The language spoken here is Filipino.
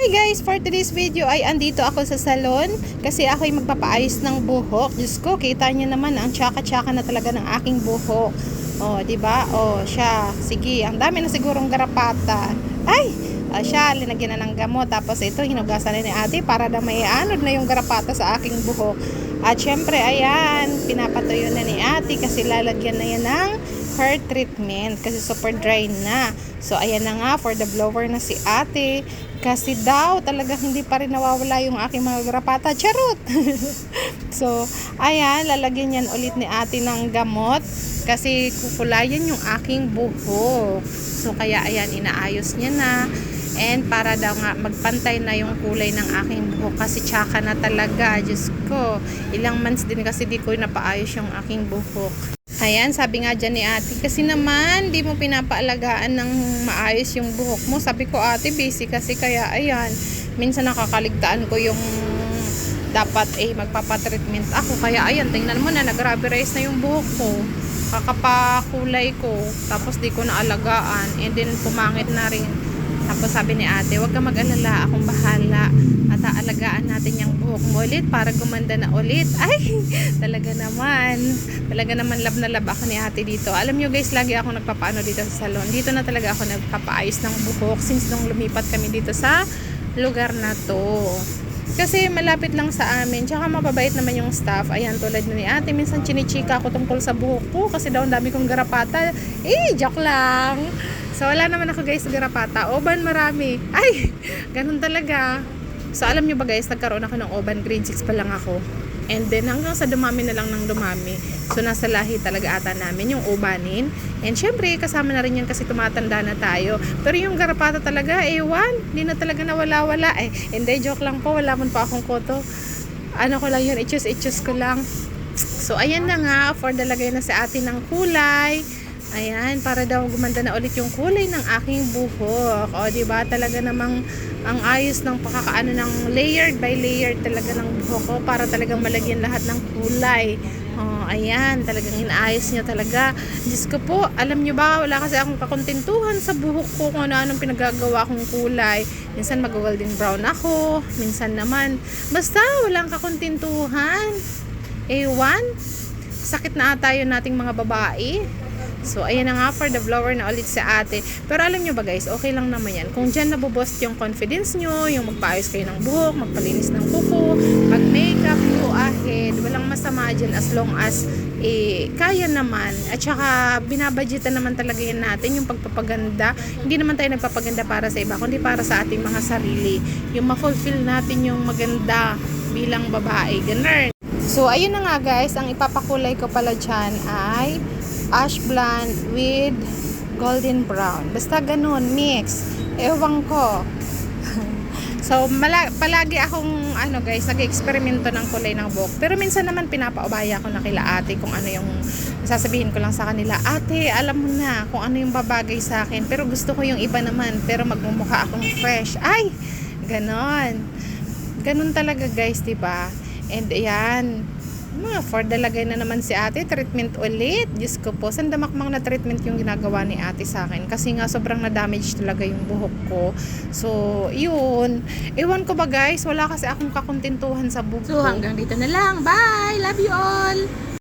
Hi guys, for today's video ay andito ako sa salon kasi ako ay magpapaayos ng buhok. Diyos ko, kita niyo naman ang tsaka-tsaka na talaga ng aking buhok. Oh, 'di ba? Oh, siya. Sige, ang dami na sigurong garapata. Ay, ah, siya linagyan na ng gamot tapos ito hinugasan na ni Ate para na may anod na yung garapata sa aking buhok. At syempre, ayan, pinapatuyo na ni Ate kasi lalagyan na yan ng hair treatment kasi super dry na. So, ayan na nga, for the blower na si ate. Kasi daw, talaga hindi pa rin nawawala yung aking mga garapata. Charot! so, ayan, lalagyan yan ulit ni ate ng gamot. Kasi kukulayan yung aking buhok. So, kaya ayan, inaayos niya na. And para daw nga magpantay na yung kulay ng aking buhok kasi tsaka na talaga. Diyos ko, ilang months din kasi di ko napaayos yung aking buhok. Ayan, sabi nga dyan ni ate, kasi naman, di mo pinapaalagaan ng maayos yung buhok mo. Sabi ko, ate, busy kasi kaya, ayan, minsan nakakaligtaan ko yung dapat eh magpapatreatment ako. Kaya, ayan, tingnan mo na, nag-rubberize na yung buhok ko. Kakapakulay ko, tapos di ko naalagaan, and then pumangit na rin. Tapos sabi ni ate, huwag ka mag-alala, akong bahala. At aalagaan natin yung buhok mo ulit para gumanda na ulit. Ay, talaga naman. Talaga naman love na love ako ni ate dito. Alam nyo guys, lagi ako nagpapaano dito sa salon. Dito na talaga ako nagpapaayos ng buhok since nung lumipat kami dito sa lugar na to. Kasi malapit lang sa amin. Tsaka mababait naman yung staff. Ayan, tulad na ni ate. Minsan chinichika ako tungkol sa buhok ko. Kasi daw ang dami kong garapata. Eh, joke lang. So, wala naman ako guys garapata. Oban marami. Ay, ganun talaga. So, alam nyo ba guys, nagkaroon ako ng oban. Grade 6 pa lang ako. And then, hanggang sa dumami na lang ng dumami. So, nasa lahi talaga ata namin yung obanin. And syempre, kasama na rin yan kasi tumatanda na tayo. Pero yung garapata talaga, ewan. Hindi na talaga nawala-wala. Eh, hindi, joke lang po. Wala man pa akong koto. Ano ko lang yun, ichus-ichus ko lang. So, ayan na nga. For dalagay na sa atin ng kulay. Ayan, para daw gumanda na ulit yung kulay ng aking buhok. O, di ba Talaga namang ang ayos ng pakakaano ng layered by layered talaga ng buhok ko para talagang malagyan lahat ng kulay. Oh, ayan, talagang inaayos niya talaga. Diyos ko po, alam niyo ba, wala kasi akong kakontentuhan sa buhok ko kung ano-anong pinagagawa kong kulay. Minsan mag-golden brown ako, minsan naman. Basta, walang kakontentuhan. Ewan, sakit na ata yun nating mga babae. So, ayan na nga for the blower na ulit sa ate. Pero alam nyo ba guys, okay lang naman yan. Kung dyan nabobost yung confidence nyo, yung magpaayos kayo ng buhok, magpalinis ng kuko, mag-makeup, go ahead. Walang masama dyan as long as eh, kaya naman. At saka, binabudgetan naman talaga yan natin yung pagpapaganda. Hindi naman tayo nagpapaganda para sa iba, kundi para sa ating mga sarili. Yung ma-fulfill natin yung maganda bilang babae. Ganun. So, ayun na nga guys, ang ipapakulay ko pala dyan ay ash blonde with golden brown. Basta ganun, mix. Ewan ko. so, mala- palagi akong, ano guys, nag-eksperimento ng kulay ng buhok. Pero minsan naman pinapaubaya ko na kila ate kung ano yung sasabihin ko lang sa kanila. Ate, alam mo na kung ano yung babagay sa akin. Pero gusto ko yung iba naman. Pero magmumukha akong fresh. Ay! Ganon. Ganon talaga guys, 'di ba? And ayan, mga for dalagay na naman si ate, treatment ulit. Diyos ko po, sandamakmang na treatment yung ginagawa ni ate sa akin. Kasi nga sobrang na-damage talaga yung buhok ko. So, yun. Ewan ko ba guys, wala kasi akong kakontentuhan sa buhok So hanggang dito na lang. Bye! Love you all!